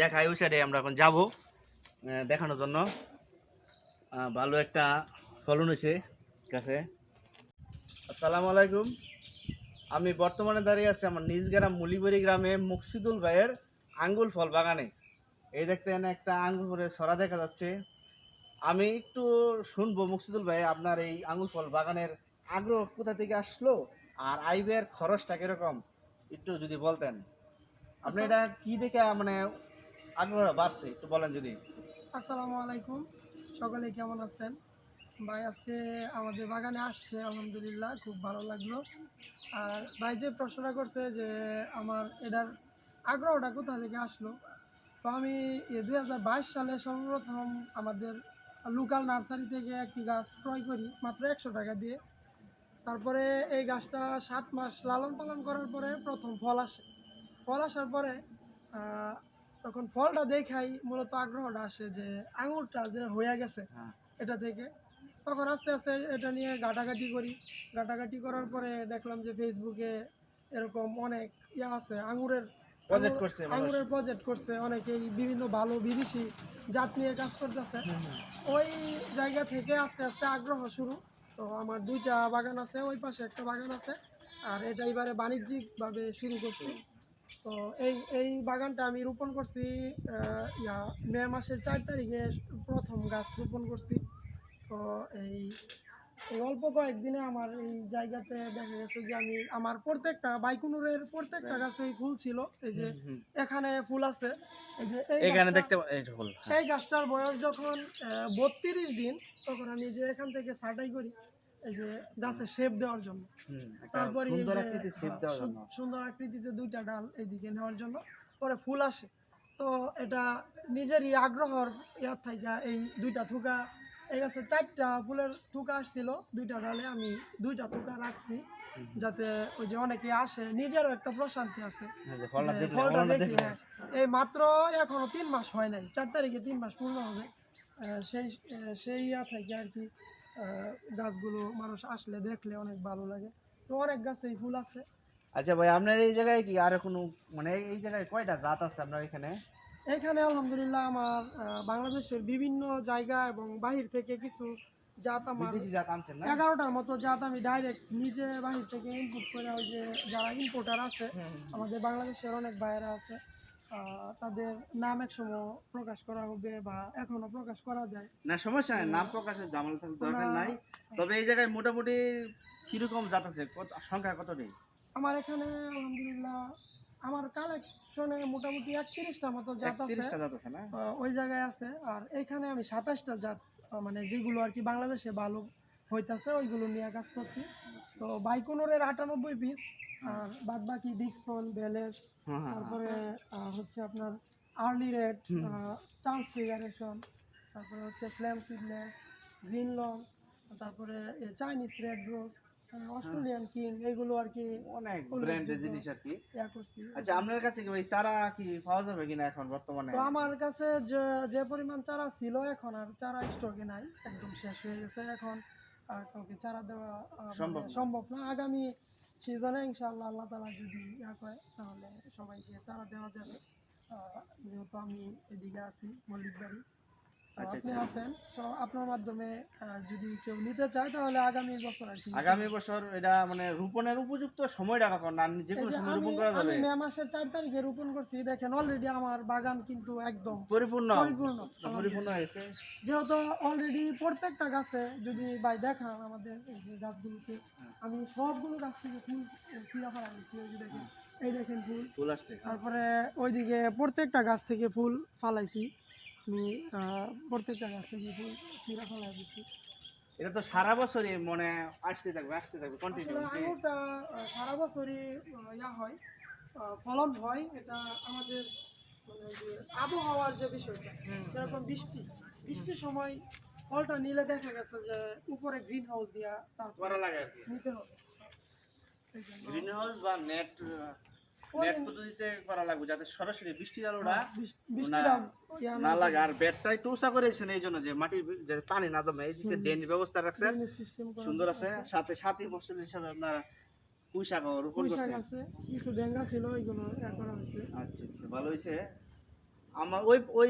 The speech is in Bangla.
দেখাই ওই সাইডে আমরা এখন যাব দেখানোর জন্য। ভালো একটা ফলন হয়েছে কাছে আসসালামু আলাইকুম। আমি বর্তমানে দাঁড়িয়ে আছি আমার নিজ গ্রাম মুলিবাড়ি গ্রামে মুকসিদুল ভাইয়ের আঙ্গুল ফল বাগানে। এই দেখতে এখানে একটা আঙ্গুল ফলের ছড়া দেখা যাচ্ছে। আমি একটু শুনব মুকসিদুল ভাই আপনার এই আঙ্গুল ফল বাগানের আগ্রহ কোথা থেকে আসলো আর আইবের খরচটা কীরকম? একটু যদি বলতেন। আপনি এটা কি দেখে মানে আগ্রহ বাড়ছে, একটু বলেন যদি। আসসালামু আলাইকুম, সকলে কেমন আছেন? ভাই, আজকে আমাদের বাগানে আসছে, আলহামদুলিল্লাহ, খুব ভালো লাগল। আর ভাই যে প্রশ্নটা করছে যে আমার এটার আগ্রহটা কোথা থেকে আসলো, তো আমি দুই হাজার বাইশ সালে সর্বপ্রথম আমাদের লোকাল নার্সারি থেকে একটি গাছ ক্রয় করি, মাত্র একশো টাকা দিয়ে। তারপরে এই গাছটা সাত মাস লালন পালন করার পরে প্রথম ফল আসে। ফল আসার পরে তখন ফলটা দেখাই মূলত আগ্রহটা আসে যে আঙুরটা যে হয়ে গেছে হ্যাঁ। এটা থেকে। তখন আস্তে আস্তে এটা নিয়ে ঘাটাঘাটি করি। ঘাটাঘাটি করার পরে দেখলাম যে ফেসবুকে এরকম অনেক ইয়া আছে আঙুরের। আঙুরের প্রজেক্ট করছে। অনেকেই বিভিন্ন ভালো বিদেশি জাত নিয়ে কাজ করতেছে। ওই জায়গা থেকে আস্তে আস্তে আগ্রহ শুরু। তো আমার দুইটা বাগান আছে ওই পাশে একটা বাগান আছে। আর এটা এবারে বাণিজ্যিকভাবে শুরু করছি। তো এই এই বাগানটা আমি রোপণ করছি ইয়া মে মাসের চার তারিখে প্রথম গাছ রোপণ করছি। তো এই এই অল্প কয়েকদিনে আমার এই জায়গাতে দেখা গেছে যে আমি আমার প্রত্যেকটা বাইকুনুরের প্রত্যেকটা গাছেই ফুল ছিল। এই যে এখানে ফুল আছে। এই যে এখানে দেখতে এই হ্যাঁ। এই গাছটার বয়স যখন বত্রিশ দিন তখন আমি যে এখান থেকে ছাটাই করি এই যে গাছের শেপ দেওয়ার জন্য। তারপরে সুন্দর হ্যাঁ, আকৃতিতে দুইটা ডাল এইদিকে নেওয়ার জন্য পরে ফুল আসে। তো এটা নিজেরই আগ্রহর ইয়ার থেকে এই দুইটা থুকা এই গাছে চারটা ফুলের থুকা আসছিল দুইটা ডালে আমি দুইটা থুকা রাখছি যাতে ওই যে অনেকে আসে নিজেরও একটা প্রশান্তি আছে। হ্যাঁ, ফলটা যে দেখলে ফলটা ফলটা দেখি, হ্যাঁ। এই মাত্র এখনও তিন মাস হয় নাই চার তারিখে তিন মাস পূর্ণ হবে। সেই সেই ইয়া থেকে আর কি গাছগুলো মানুষ আসলে দেখলে অনেক ভালো লাগে। তো অনেক গাছেই ফুল আছে। আচ্ছা ভাই আপনার এই জায়গায় কি আর কোনো মানে এই- জায়গায় কয়টা জাত আছে আপনার এখানে? এখানে আলহামদুলিল্লাহ আমার বাংলাদেশের বিভিন্ন জায়গা এবং বাহির থেকে কিছু জাত আমার এগারোটার মতো জাত আমি ডাইরেক্ট নিজে বাহির থেকে ইনপুট করে ওই যে যারা ইম্পোর্টার আছে। আমাদের বাংলাদেশের অনেক ভাইয়েরা আছে। তাদের নাম একসময় প্রকাশ করা হবে বা এখনও প্রকাশ করা যায়। না সমস্যা নাই নাম প্রকাশের জামাল থাকার দরকার নাই। তবে এই জায়গায় মোটামুটি কীরকম জাত আছে? কত সংখ্যা কত নেই আমার এখানে আলহামদুলিল্লাহ আমার কালেকশনে মোটামুটি একত্রিশটা মতো জাত আছে। জাত আছে না? ওই জায়গায় আছে। আর এখানে আমি সাতাশটা জাত মানে যেগুলো আর কি বাংলাদেশে ভালো হইতাছে ওইগুলো নিয়ে কাজ করছি। তো বাইকুনোরের আটানব্বই পিস আর বাদ বাকি ডিকসন হ্যাঁ। তারপরে হচ্ছে আপনার আর্লি রেড। ট্রান্সফিগারেশন তারপরে হচ্ছে ফ্লেম সিডনেস গ্রিন লং তারপরে Chinese red rose Australian king এগুলো আর কি অনেক ব্র্যান্ডের জিনিস আর কি। করছি। আচ্ছা আপনার কাছে কি ওই চারা কি পাওয়া যাবে কিনা এখন বর্তমানে? তো আমার কাছে যে যে পরিমাণ চারা ছিল এখন আর চারা স্টকে নাই একদম শেষ হয়ে গেছে এখন। কাউকে চারা দেওয়া মানে সম্ভব না। আগামী সিজনে ইনশাআল্লাহ আল্লাহ তালা যদি ইয়া করে তাহলে সবাইকে চারা দেওয়া যাবে। আহ, যেহেতু আমি এদিকে আছি মল্লিক বাড়ি। তো আচ্ছা, আপনি আচ্ছা। আছেন? তো আপনার মাধ্যমে যদি কেউ নিতে চায় তাহলে আগামী বছর আর কি আগামী বছর এটা মানে রোপণের উপযুক্ত সময়টা কখন না যে কোনো সময় রোপণ করা আমি যাবে মে মাসের চার তারিখে রোপণ করছি দেখেন অলরেডি আমার বাগান কিন্তু একদম পরিপূর্ণ। পরিপূর্ণ। পরিপূর্ণ হয়েছে। যেহেতু অলরেডি প্রত্যেকটা গাছে যদি ভাই দেখান আমাদের এই যে গাছগুলোতে হ্যাঁ। আমি সবগুলো গাছ থেকে ফুল ফেলা দিচ্ছি এই যে দেখেন এই দেখেন ফুল। ফুল আসছে তারপরে ওইদিকে প্রত্যেকটা গাছ থেকে ফুল ফালাইছি। আমি প্রত্যেকটা গাছ থেকে ফুল ছিঁড়া দিচ্ছি এটা তো সারা বছরই মনে আসতে থাকবে আসতে থাকবে কন্টিনিউ আঙুরটা সারা বছরই ইয়া হয় ফলন হয় এটা আমাদের মানে যে আবহাওয়ার যে বিষয়টা যেরকম বৃষ্টি বৃষ্টির সময় ফলটা নিলে দেখা গেছে যে উপরে গ্রিন হাউস দিয়া তারপর নিতে হবে। গ্রিন হাউস বা নেট নেট পদ্ধতিতে করা লাগবে যাতে সরাসরি বৃষ্টির আলোটা ইয়া না লাগে। আর বেডটা একটু উঁচা করেছেন এই জন্য যে মাটির পানি না জমে এইদিকে ড্রেন ব্যবস্থা রাখছেন। সুন্দর আছে। সাথে সাথী ফসল হিসাবে আপনার পুঁই শাক রোপণ করছেন। কিছু ডেঙ্গা ছিল এগুলো করা হয়েছে আচ্ছা আচ্ছা, ভালো হয়েছে। আমার ওই ওই